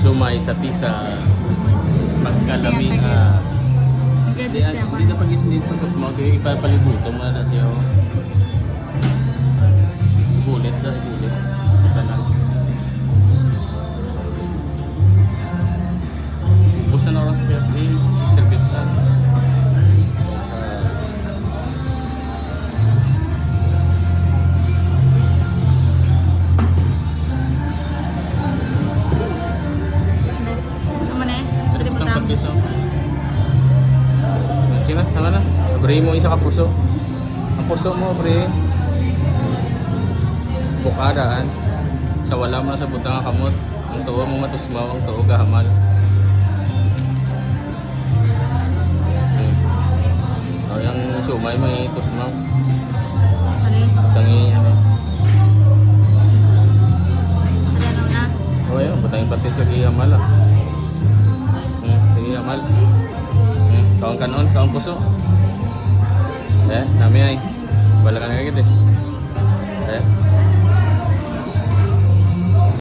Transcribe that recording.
sumay sa tisa pagkalami ah Hanggang di December. di na pag-isnit ko tapos mo kaya ipapalibuto mo na siya Sige na, tama na. Abre mo isa ka puso. Ang puso mo, bre. Bukadaan. Sa wala mo na sa butang kamot. Ang tuwa mo matusmaw, ang tuwa gahamal. Hmm. O, yung sumay mo itusmaw. Eh? Tangi. Ano na? O yun, butang yung patis lagi hamal ah. Kaong kanon, kaong puso. Eh, nami ay. Wala ka na kagit eh.